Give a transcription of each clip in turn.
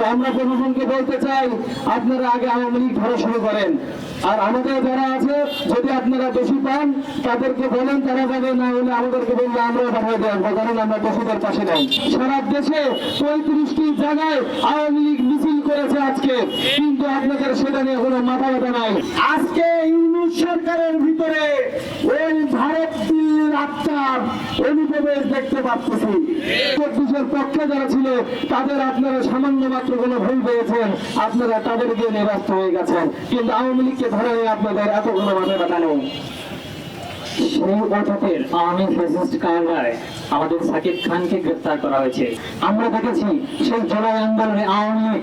তো আমরা প্রশাসনকে বলতে চাই, আপনারা আগে আওয়ামী লীগ ধরা শুরু করেন। আর আমাদের যারা আছে, যদি আপনারা দোষী পান, তাদেরকে বলেন, তারা যাবে, না হলে আমাদেরকে বললে আমরাও পাঠিয়ে দেবো। কারণ আমরা দোষীদের পাশে নাই। সারা দেশে পঁয়ত্রিশটি জায়গায় আওয়ামী লীগ মিছিল করেছে আজকে। কিন্তু আপনাদের সেটা নিয়ে কোনো মাথা ব্যথা নাই। আজকে ইউনুস সরকারের ভিতরে ওই ভারত দিল্লির আত্মার অনুপ্রবেশ দেখতে পাচ্ছি। চব্বিশের পক্ষে যারা ছিল, তাদের আপনারা সামান্য মাত্র কোনো ভুল পেয়েছেন। আপনারা তাদের দিয়ে নিরাস্ত হয়ে গেছেন। কিন্তু আওয়ামী লীগকে ধরে আপনাদের এত কোনো মাথা ব্যথা নেই। সেই আওয়ামী ফ্যাসিস্ট আমাদের সাকিব খানকে গ্রেফতার করা হয়েছে। আমরা দেখেছি সেই জুলাই আন্দোলনে আওয়ামী লীগ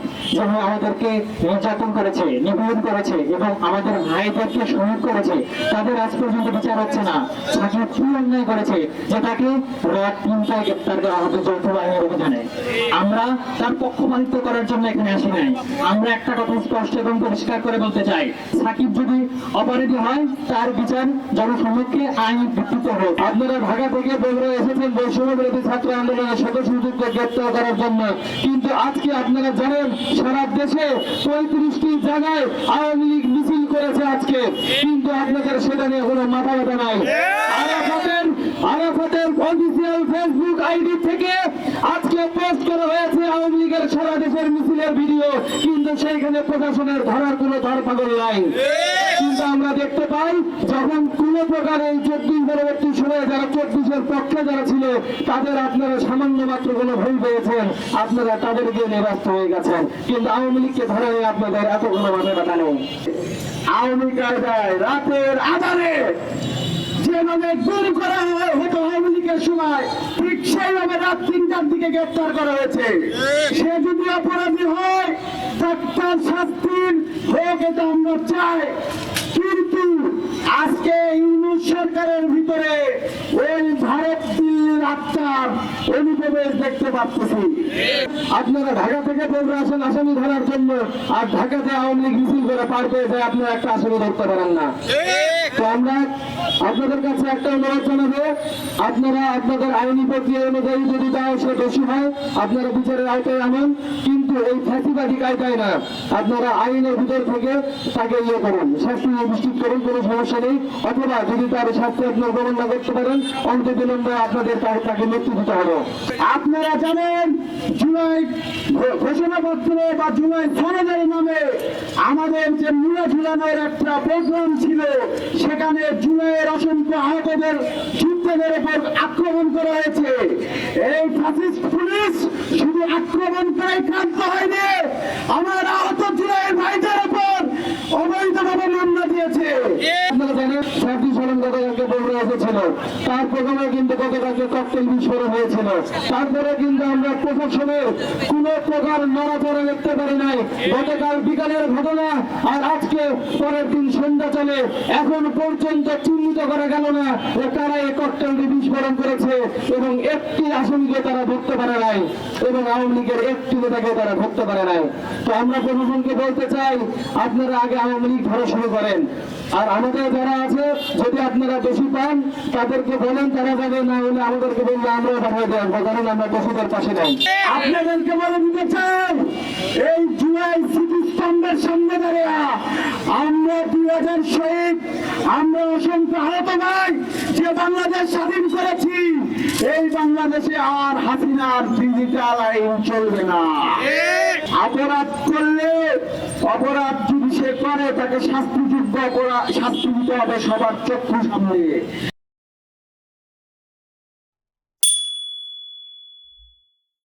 আমাদেরকে নির্যাতন করেছে, নিপীড়ন করেছে এবং আমাদের ভাইদেরকে শহীদ করেছে, তাদের আজ পর্যন্ত বিচার হচ্ছে না। সাকিব কি অন্যায় করেছে যে তাকে রাত তিনটায় গ্রেপ্তার করা হবে যৌথ বাহিনীর অভিযানে। আমরা তার পক্ষপাতিত্ব করার জন্য এখানে আসি নাই। আমরা একটা কথা স্পষ্ট এবং পরিষ্কার করে বলতে চাই, সাকিব যদি অপরাধী হয়, তার বিচার জনসম্মুখে আইন হোক আপনারা ঢাকা থেকে বগুড়া এসেছেন বৈষম্য বিরোধী ছাত্র আন্দোলনের গ্রেপ্তার করার জন্য। কিন্তু আজকে আপনারা জানেন, সারা দেশে পঁয়ত্রিশটি জায়গায় আওয়ামী লীগ মিছিল করেছে আজকে। কিন্তু আপনাদের সেটা নিয়ে কোনো মাথা ব্যথা নাই। আরাফাতের অফিসিয়াল ফেসবুক আইডি থেকে আজকে পোস্ট করা হয়েছে আওয়ামী লীগের সারা দেশের মিছিলের ভিডিও। কিন্তু সেইখানে প্রশাসনের ধরার কোনো ধরপাগল নাই। দেখতে পাই, যখন কোন প্রকার এই চব্বিশ পরবর্তী সময়ে যারা চব্বিশের পক্ষে যারা ছিল, তাদের আপনারা সামান্য মাত্র কোনো ভুল পেয়েছেন। আপনারা তাদেরকে নিয়ে ব্যস্ত হয়ে গেছেন। কিন্তু আওয়ামী লীগকে ধরে আপনাদের এত কোনো মাথা ব্যথা নেই। আওয়ামী কায়দায় রাতের আধারে যেভাবে করা হয় আওয়ামী লীগের সময় ঠিক সেইভাবে রাত তিনটার দিকে গ্রেপ্তার করা হয়েছে। সে যদি অপরাধী হয় তার তার শাস্তির হোক এটা আমরা চাই। আজকে সরকারের ভিতরে ওই ভারত দিল্লির আত্মার অনুপ্রবেশ দেখতে পাচ্ছি। আপনারা ঢাকা থেকে বগুড়া আসেন আসামি ধরার জন্য। আর ঢাকাতে আওয়ামী লীগ মিছিল করে পার পেয়ে যায় আপনারা একটা আসামি ধরতে পারেন না। তো আমরা আপনাদের কাছে একটা অনুরোধ জানাব। আপনারা আপনাদের আইনি প্রক্রিয়া অনুযায়ী যদি তাও সে দোষী হয়, আপনারা বিচারের আওতায় আনেন। কিন্তু এই ফ্যাসিবাদী কায়দায় না। আপনারা আইনের ভিতর থেকে তাকে ইয়ে করুন। শাস্তি নিশ্চিত করুন, কোনো সমস্যা নেই। অথবা যদি তার শাস্তি আপনার না করতে পারেন অন্তবিলম্বে আপনাদের তাকে মৃত্যু দিতে হবে। আপনারা জানেন, জুলাই ঘোষণাপত্রে বা জুলাই সনদের নামে আমাদের যে মূলা ঝুলানোর একটা প্রোগ্রাম ছিল, সেখানে জুলাইয়ের অসংখ্য আহতদের যুদ্ধের উপর আক্রমণ করা হয়েছে। এই ফ্যাসিস্ট পুলিশ শুধু আক্রমণ করে ক্রান্ত হয়নি, আমার আহত জুলাইয়ের ভাইদের উপর অবৈধভাবে মামলা দিয়েছে আপনারা জানেন সার্জি সরম গতকালকে বগুড়া এসেছিল তার কিন্তু গতকালকে ককটেল বিস্ফোরণ হয়েছিল। তারপরে কিন্তু আমরা প্রশাসনের কোন প্রকার নড়াচড়া দেখতে পারি নাই। গতকাল বিকালের ঘটনা আর আজকে পরের দিন সন্ধ্যা চলে। এখন পর্যন্ত চিহ্নিত করা গেল না যে তারা এই ককটেলটি বিস্ফোরণ করেছে এবং একটি আসামিকে তারা ধরতে পারে নাই এবং আওয়ামী লীগের একটি নেতাকে তারা ধরতে পারে নাই। তো আমরা প্রশাসনকে বলতে চাই, আপনারা আগে আওয়ামী লীগ ধরা শুরু করেন। আর আমাদের যারা আছে যদি আপনারা দোষী পান তাদেরকে বলেন তারা যাবে না হলে আমাদেরকে বললে আমরাও পাঠিয়ে দেবো। কারণ আমরা দোষীদের পাশে নাই আপনাদেরকে বলে দিতে চাই এই জুলাই স্মৃতিস্তম্ভের সামনে দাঁড়িয়ে আমরা দুই হাজার শহীদ আমরা অসংখ্য আহত নাই যে বাংলাদেশ স্বাধীন করেছি এই বাংলাদেশে আর হাসিনার ডিজিটাল আইন চলবে না। অপরাধ করলে অপরাধ যদি সে করে, তাকে শাস্তিযোগ্য অপরাধ শাস্তি দিতে হবে সবার চক্ষু সামনে।